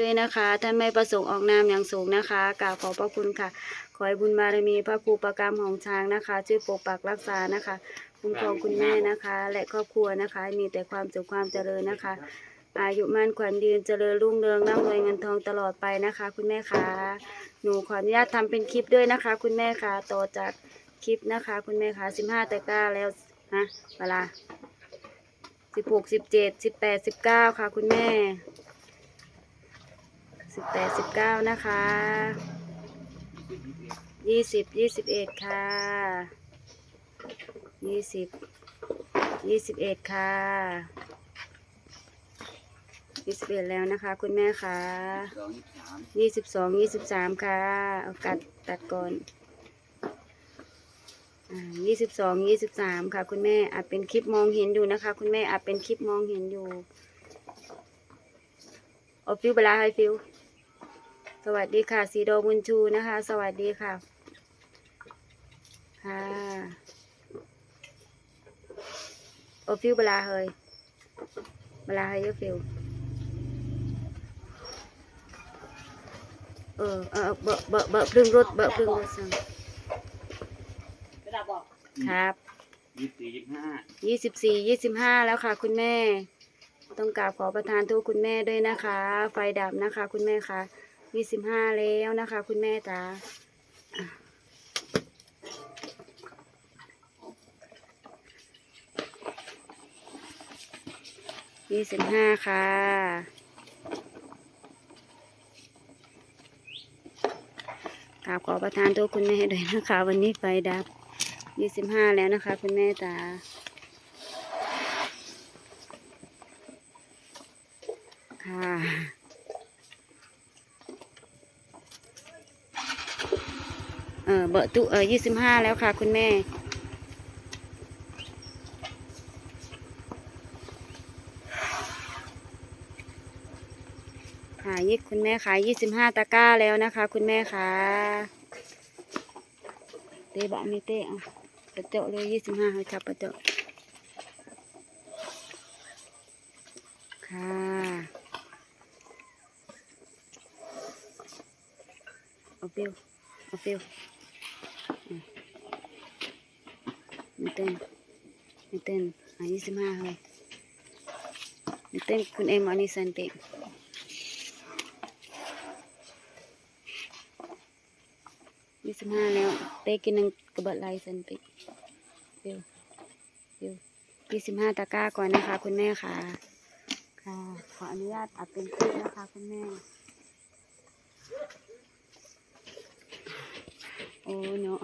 ด้วยนะคะ ท่านไม่ประสงค์ออกนามอย่างสูงนะคะกราบขอบพระคุณค่ะ ขอให้บุญบารมีพระครูประกรรมของช้างนะคะ ช่วยปกปักรักษานะคะคุ้มครองคุณแม่นะคะ และครอบครัวนะคะ มีแต่ความสุขความเจริญนะคะ อายุมั่นขวัญยืนเจริญรุ่งเรืองร่ำรวยเงินทองตลอดไปนะคะ คุณแม่คะหนูขออนุญาตทำเป็นคลิปด้วยนะคะ คุณแม่คะต่อจากคลิปนะคะ คุณแม่คะสิบห้าตะกร้าแล้วนะเวลาสิบหกสิบเจ็ดสิบแปดสิบเก้าค่ะ คุณแม่ สิบแปดสิบเก้านะคะยี่สิบยี่สิบเอ็ดค่ะยี่สิบยี่สิบเอ็ดค่ะยี่สิบเอ็ดแล้วนะคะ คุณแม่คะยี่สิบสองยี่สิบสามค่ะ เอากัดตัดก่อนยี่สิบสองยี่สิบสามค่ะ คุณแม่อาจเป็นคลิปมองเห็นอยู่นะคะ คุณแม่อาจเป็นคลิปมองเห็นอยู่โอฟิวเวลาให้ฟิว สวัสดีค่ะสีโดบุญชูนะคะ สวัสดีค่ะค่ะโอฟิวเวลาเฮยเวลาเฮยเยอะฟิวเออเออเบอะเบอะเบอะพรึ่งรถเบอะพรึ่งรถสั่งกระดาษบอกครับยี่สิบสี่ยี่สิบห้ายี่สิบสี่ยี่สิบห้าแล้วค่ะ คุณแม่ ต้องกราบขอประทานโทษคุณแม่ด้วยนะคะ ไฟดับนะคะ คุณแม่คะ ยี่สิบห้าแล้วนะคะ คุณแม่จ๋ายี่สิบห้าค่ะกราบขอประทานโทษคุณแม่ด้วยนะคะ วันนี้ไฟดับยี่สิบห้าแล้วนะคะ คุณแม่จ๋าค่ะ อเบอร์ตุเออยี่สิบห้าแล้วค่ะ คุณแม่ค่ะยี่คุณแม่ขายยี่สิบห้าตะกร้าแล้วนะคะ คุณแม่ค่ะเตะบะมีเตะเอาปะเจาะเลยยี่สิบห้าจับปะเจาะค่ะเอาฟิวเอาฟิวอืมไม่เต้นไม่เต้นอะยี่สิบห้าเลยไม่เต้นคุณเอ็มอันนี้สันติยี่สิบห้าแล้วเต้กินนึงกระบิดลายสันติฟิวฟิวยี่สิบห้าตะกร้าก่อนนะคะ คุณแม่ค่ะ ค่ะ ขออนุญาตอัดเป็นคลิปนะคะคุณแม่โอ้เนาะ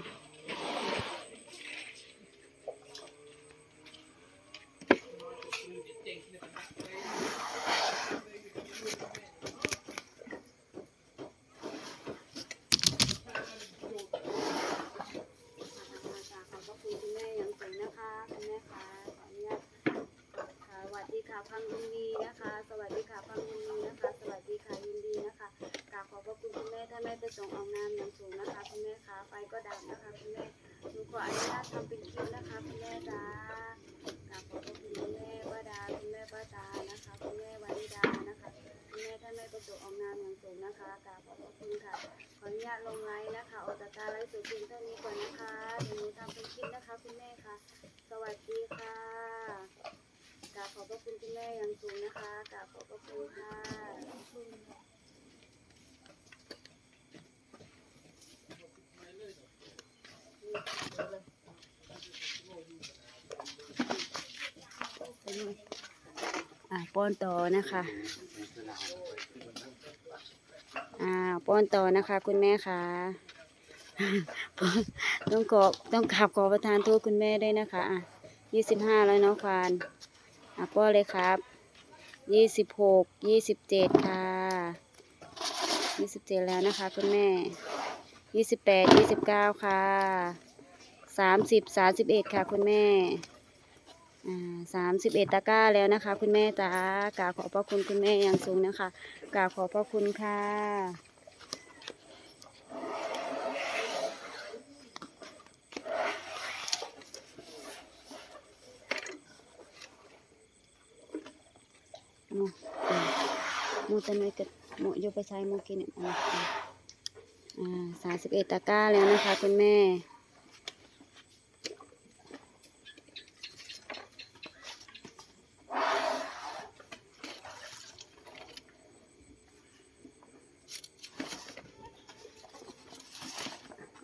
ขอบคุณคุณแม่อย่างสูงนะคะคุณแม่คะขออนุญาตค่ะสวัสดีค่ะพังยินดีนะคะ สวัสดีค่ะพังยินดีนะคะ สวัสดีค่ะยินดีนะคะกราบขอบพระคุณคุณแม่ถ้าแม่ไปส่งออกนามอย่างสูงนะคะคุณแม่คะไฟก็ดับนะคะคุณแม่หนูขออนุญาตทำเป็นคลิปนะคะคุณแม่จ้ากราบขอบพระคุณคุณแม่ป้าดาคุณแม่ป้าตานะคะคุณแม่วานิดานะคะคุณแม่ท่านแม่ ประสงค์ออกนามอย่างสูงนะคะกราบขอบพระคุณค่ะ ขออนุญาตลงไลน์นะคะ ออกจากการไลฟ์สดเพียงเท่านี้ก่อนนะคะเดี๋ยวหนูทำเป็นคลิปนะคะคุณแม่ค่ะ สวัสดีค่ะกราบขอบพระคุณคุณแม่อย่างสูงนะคะกราบขอบพระคุณค่ะอ่าป้อนต่อนะคะ อ่าป้อนต่อนะคะ คุณแม่ค่ะต้องขอต้องขับขอประทานโทษคุณแม่ด้วยนะคะอะยี่สิบห้าแล้วเนาะควานอะป้อนเลยครับยี่สิบหกยี่สิบเจ็ดค่ะยี่สิบเจ็ดแล้วนะคะ คุณแม่ยี่สิบแปดยี่สิบเก้าค่ะสามสิบสามสิบเอ็ดค่ะ คุณแม่อ่า สามสิบเอ็ดตะกร้าแล้วนะคะ คุณแม่จ๋ากราบขอบพระคุณคุณแม่อย่างสูงนะคะกราบขอบพระคุณค่ะ mo mo tanay kat หมูอยู่ไปใช้หมูกินอ่าอ่าสามสิบเอ็ดตะกร้าแล้วนะคะ คุณแม่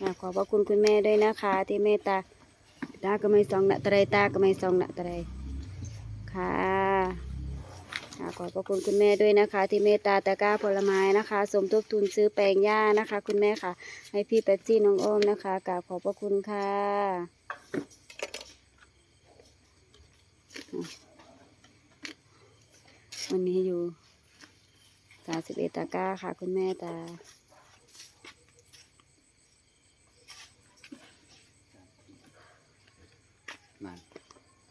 ขอบพระคุณคุณแม่ด้วยนะคะ ที่เมตตาตาก็ไม่ส่องนะตะไรตาก็ไม่ส่องนะตะไรค่ะขอบพระคุณคุณแม่ด้วยนะคะ ที่เมตตาตะกร้าผลไม้นะคะ สมทบทุนซื้อแปลงหญ้านะคะ คุณแม่ค่ะ ให้พี่แป๊บจี้น้องโอมนะคะกราบขอบพระคุณค่ะวันนี้อยู่สาสิบเอตะก้าค่ะ คุณแม่ตา มัน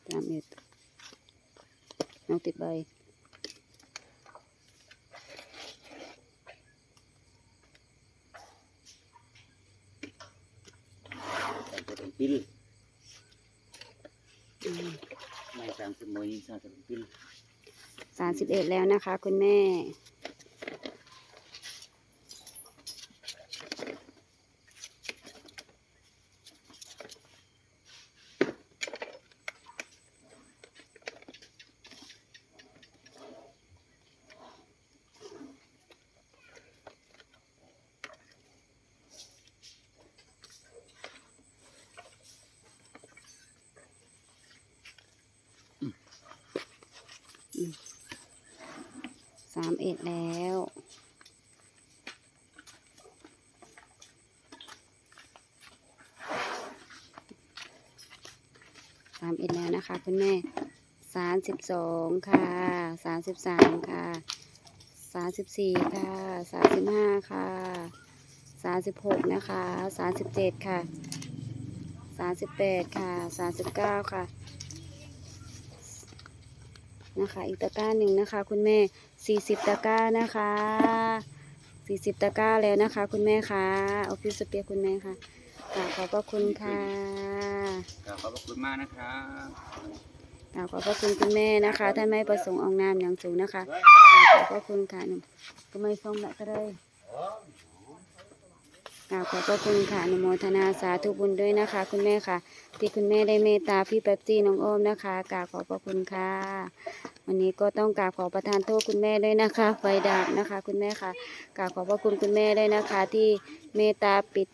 ตามเอ็ด น้องติดใบแต่จะเป็นปิ้ลอืมไม่สามสิบโมงยิงสามสิบปิ้ลสามสิบเอ็ดแล้วนะคะ คุณแม่ สามเอ็ดแล้วสามเอ็ดแล้วนะคะคุณแม่สามสิบสองค่ะสามสิบสามค่ะสามสิบสี่ค่ะสามสิบห้าค่ะสามสิบหกนะคะสามสิบเจ็ดค่ะสามสิบแปดค่ะสามสิบเก้าค่ะ นะคะ อีกตะกร้าหนึ่งนะคะ คุณแม่สี่สิบตะกร้านะคะสี่สิบตะกร้าแล้วนะคะ คุณแม่คะเอาพิสเปียร์คุณแม่ค่ะกราบขอบพระคุณค่ะก็ขอบพระคุณมากนะครับกราบขอบพระคุณคุณแม่นะคะท่านไม่ประสงค์ออกนามอย่างสูงนะคะกราบขอบพระคุณค่ะหนุ่มก็ไม่ส่งละก็ได้ กราบขอบพระคุณค่ะนโมทนาสาธุบุญด้วยนะคะ คุณแม่ค่ะ ที่คุณแม่ได้เมตตาพี่แป๊บซี่น้องโอมนะคะกราบขอบพระคุณค่ะ วันนี้ก็ต้องกราบขอประทานโทษคุณแม่ด้วยนะคะ ไฟดับนะคะ คุณแม่ค่ะกราบขอบพระคุณคุณแม่ด้วยนะคะ ที่เมตตาปิด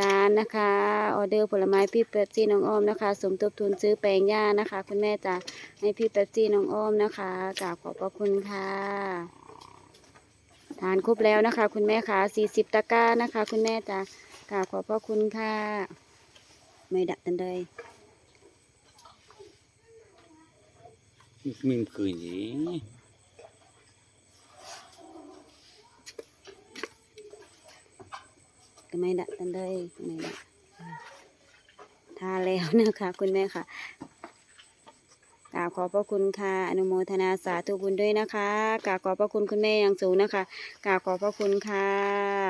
ร้านนะคะออเดอร์ผลไม้พี่เป๊ปซี่น้องอ้อมนะคะ สมทบทุนซื้อแปลงหญ้านะคะ คุณแม่จะให้พี่เป๊ปซี่น้องอ้อมนะคะกราบขอบพระคุณค่ะ ทานครบแล้วนะคะ คุณแม่ค่ะ40ตะกร้านะคะ คุณแม่จะกราบขอบพระคุณค่ะ ไม่ดับกันเลยมีมคืนนี้ก็ไม่ดับกันเลยไม่ดับทานแล้วนะคะ คุณแม่ค่ะ กราบขอบพระคุณค่ะ อนุโมทนาสาธุบุญด้วยนะคะกราบขอบพระคุณคุณแม่อย่างสูงนะคะกราบขอบพระคุณค่ะ